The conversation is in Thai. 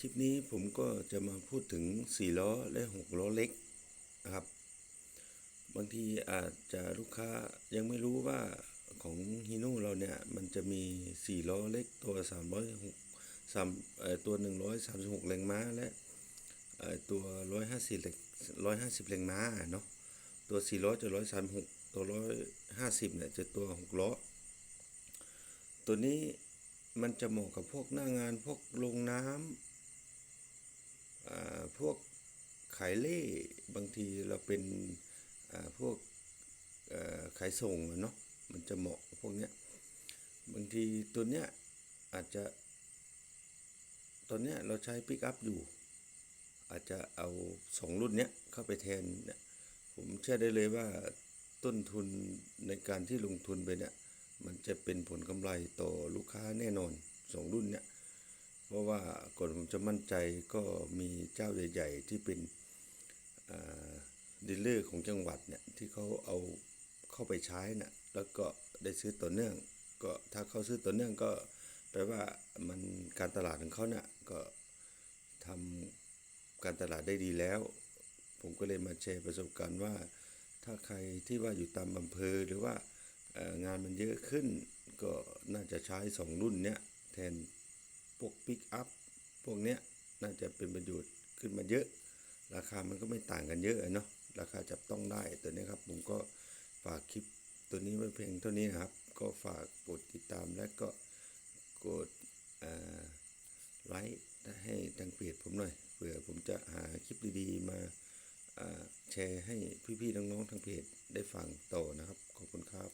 คลิปนี้ผมก็จะมาพูดถึง 4 ล้อและ 6 ล้อเล็กนะครับ บางทีอาจจะลูกค้ายังไม่รู้ว่าของฮีโน่เราเนี่ย มันจะมี 4 ล้อเล็กตัว 306 3เอ่อตัว 136 แรงม้าและตัว 150แรง150 แรงม้าเนาะตัว 4 ล้อจะ 136 ตัว 150 เนี่ย จะตัว 6 ล้อ ตัวนี้มันจะเหมาะกับพวกหน้างานพวกโรงน้ำ พวกขายเล่บางทีเราเป็นพวกขายส่งเนาะมันจะเหมาะพวกเนี้ยบางทีตัวเนี้ยอาจจะตอนเนี้ยเราใช้ปิกอัพอยู่ อาจจะเอาสองรุ่นเนี้ยเข้าไปแทนเนี่ยผมเชื่อได้เลยว่าต้นทุนในการที่ลงทุนไปเนี่ยมันจะเป็นผลกำไรต่อลูกค้าแน่นอนสองรุ่นเนี่ย เพราะว่าก่อนผมจะมั่นใจก็มีเจ้าใหญ่ๆที่เป็นดีลเลอร์ของจังหวัดเนี่ยที่เขาเอาเข้าไปใช้น่ะแล้วก็ได้ซื้อต่อเนื่อง ก็ถ้าเขาซื้อต่อเนื่องก็แปลว่ามันการตลาดของเขาเนี่ยก็ทำการตลาดได้ดีแล้ว ผมก็เลยมาแชร์ประสบการณ์ว่า ถ้าใครที่ว่าอยู่ตามอำเภอหรือว่างานมันเยอะขึ้น ก็น่าจะใช้สองรุ่นเนี้ยแทน พวกปิกอัพพวกเนี้ยน่าจะเป็นประโยชน์ขึ้นมาเยอะ ราคามันก็ไม่ต่างกันเยอะเนาะราคาจับต้องได้ตัวนี้ครับ ผมก็ฝากคลิปตัวนี้ไว้เพียงเท่านี้นะครับ ก็ฝากกดติดตามและก็กดไลค์ให้ทางเพจผมหน่อยเผื่อผมจะหาคลิปดีๆ มาแชร์ให้พี่ๆน้องๆทางเพจได้ฟังต่อนะครับ ขอบคุณครับ